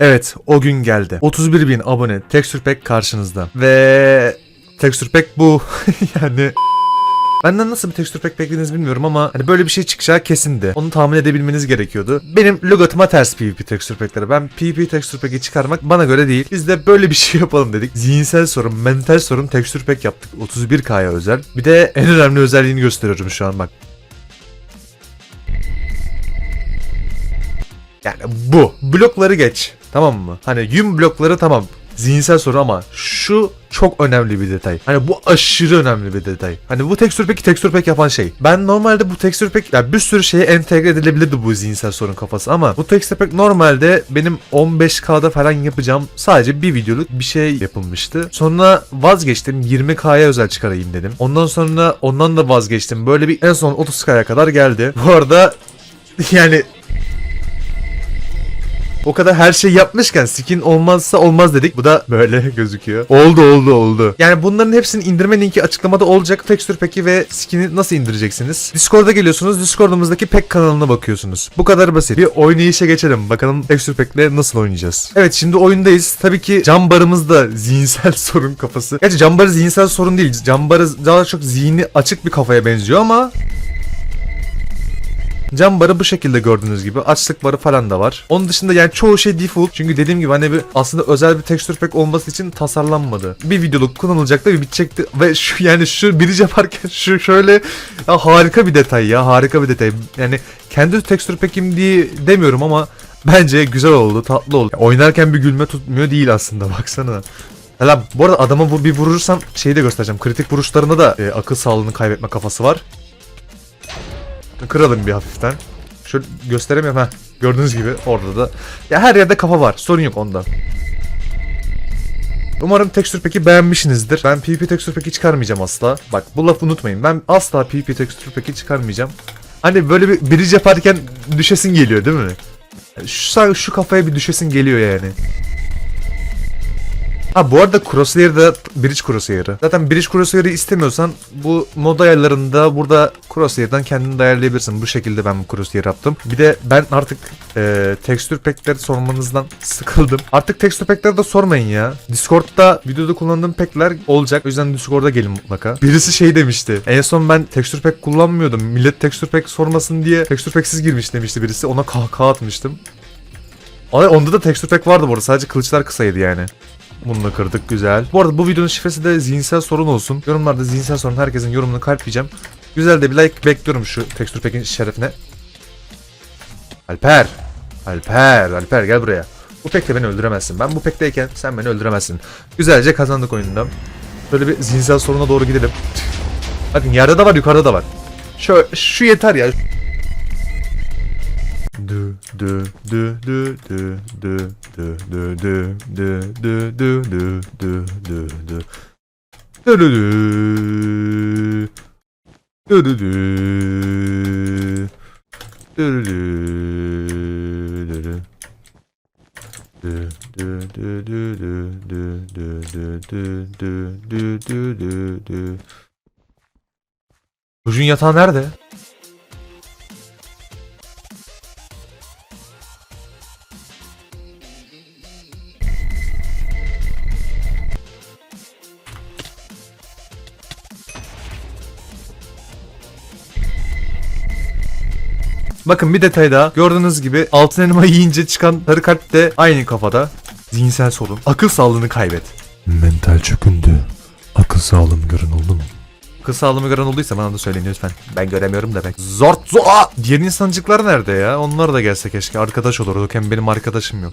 Evet o gün geldi. 31 bin abone Texture Pack karşınızda. Ve Texture Pack bu. yani Benden nasıl bir texture pack beklediğinizi bilmiyorum ama hani böyle bir şey çıkacağı kesindi. Onu tahmin edebilmeniz gerekiyordu. Benim logatıma ters PvP texture pack'leri. Ben PvP texture pack'i çıkarmak bana göre değil. Biz de böyle bir şey yapalım dedik. Zihinsel sorun, mental sorun texture pack yaptık. 31K'ya özel. Bir de en önemli özelliğini gösteriyorum şu an bak. Yani bu. Blokları geç. Tamam mı? Hani yün blokları tamam. Zihinsel soru ama şu çok önemli bir detay. Hani bu aşırı önemli bir detay. Hani bu tekstür peki tekstür pek yapan şey. Ben normalde bu tekstür pek yani bir sürü şeye entegre edilebilirdi bu zihinsel sorun kafası ama bu tekstür pek normalde benim 15K'da falan yapacağım sadece bir videoluk bir şey yapılmıştı. Sonra vazgeçtim 20K'ya özel çıkarayım dedim. Ondan sonra ondan da vazgeçtim. Böyle bir en son 30K'ya kadar geldi. Bu arada yani o kadar her şey yapmışken skin olmazsa olmaz dedik. Bu da böyle gözüküyor. Oldu oldu oldu. Yani bunların hepsinin indirme linki açıklamada olacak. Texture Pack'i ve skin'i nasıl indireceksiniz? Discord'a geliyorsunuz. Discord'umuzdaki Pack kanalına bakıyorsunuz. Bu kadar basit. Bir oynayışa geçelim. Bakalım Texture Pack'le nasıl oynayacağız. Evet şimdi oyundayız. Tabii ki cam barımızda zihinsel sorun kafası. Gerçi cam barı zihinsel sorun değil. Cam barı daha çok zihni açık bir kafaya benziyor ama Cam barı bu şekilde gördüğünüz gibi. Açlık barı falan da var. Onun dışında yani çoğu şey default. Çünkü dediğim gibi hani bir aslında özel bir texture pack olması için tasarlanmadı. Bir videoluk kullanılacaktı ve bitecekti. Ve şu yani şu birici yaparken şu şöyle ya harika bir detay ya harika bir detay. Yani kendi texture pack'im diye demiyorum ama bence güzel oldu tatlı oldu. Oynarken bir gülme tutmuyor değil aslında baksana. Hala bu arada adama bu bir vurursam şeyi de göstereceğim. Kritik vuruşlarında da e, akıl sağlığını kaybetme kafası var. Kıralım bir hafiften. Şöyle gösteremiyorum ha. Gördüğünüz gibi orada da. Ya her yerde kafa var. Sorun yok onda. Umarım tekstür peki beğenmişsinizdir. Ben PvP tekstür peki çıkarmayacağım asla. Bak bu lafı unutmayın. Ben asla PvP tekstür peki çıkarmayacağım. Hani böyle bir bridge yaparken düşesin geliyor değil mi? Şu, şu kafaya bir düşesin geliyor yani. Ha bu arada Crosshair da Bridge Crosshair'ı. Zaten Bridge Crosshair'ı istemiyorsan bu mod ayarlarında burada Crosshair'dan kendini de ayarlayabilirsin. Bu şekilde ben bu Crosshair yaptım. Bir de ben artık e, tekstür pack'leri sormanızdan sıkıldım. Artık tekstür pack'leri de sormayın ya. Discord'da videoda kullandığım pack'ler olacak. O yüzden Discord'a gelin mutlaka. Birisi şey demişti. En son ben tekstür pack kullanmıyordum. Millet tekstür pack sormasın diye tekstür pack'siz girmiş demişti birisi. Ona kahkaha atmıştım. Onda da tekstür pack vardı bu arada. Sadece kılıçlar kısaydı yani. Bunu da kırdık güzel. Bu arada bu videonun şifresi de zihinsel sorun olsun. Yorumlarda zihinsel sorun herkesin yorumunu kalpleyeceğim. Güzel de bir like bekliyorum şu tekstür pack'in şerefine. Alper. Alper. Alper gel buraya. Bu pekle beni öldüremezsin. Ben bu pekteyken sen beni öldüremezsin. Güzelce kazandık oyunda. Böyle bir zihinsel soruna doğru gidelim. Bakın yerde de var yukarıda da var. Şu, şu yeter ya. Du du du du du du du du du du du du Du du du. Du du du. Du du du. Du du. Du du du du du du du du du du du du du. Çocuğun yatağı nerede? Bakın bir detay daha. Gördüğünüz gibi altın elma yiyince çıkan sarı kalp de aynı kafada. Zihinsel sorun. Akıl sağlığını kaybet. Mental çökündü. Akıl sağlığım görün oldu mu? Akıl sağlığımı gören olduysa bana da söyleyin lütfen. Ben göremiyorum demek. Zort zoa! Diğer insancıklar nerede ya? Onlar da gelse keşke. Arkadaş olurduk. Hem benim arkadaşım yok.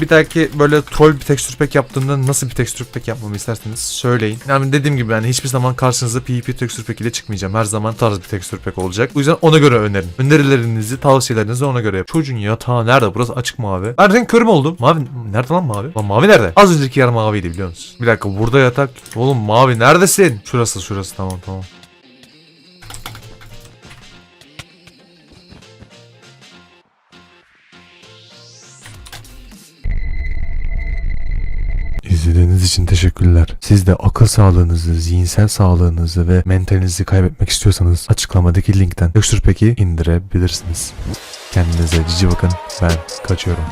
Bir dahaki böyle troll bir tekstür pack yaptığımda nasıl bir tekstür pack yapmamı isterseniz söyleyin. Yani dediğim gibi yani hiçbir zaman karşınıza PvP tekstür pack ile çıkmayacağım. Her zaman tarz bir tekstür pack olacak. O yüzden ona göre önerin. Önerilerinizi, tavsiyelerinizi ona göre yap. Çocuğun yatağı nerede? Burası açık mavi. Ben renk körü mü oldum? Mavi nerede lan mavi? Lan mavi nerede? Az önceki yer maviydi biliyor musunuz? Bir dakika burada yatak. Oğlum mavi neredesin? Şurası şurası tamam tamam. İzlediğiniz için teşekkürler. Siz de akıl sağlığınızı, zihinsel sağlığınızı ve mentalinizi kaybetmek istiyorsanız açıklamadaki linkten Texture Pack'i indirebilirsiniz. Kendinize cici bakın. Ben kaçıyorum.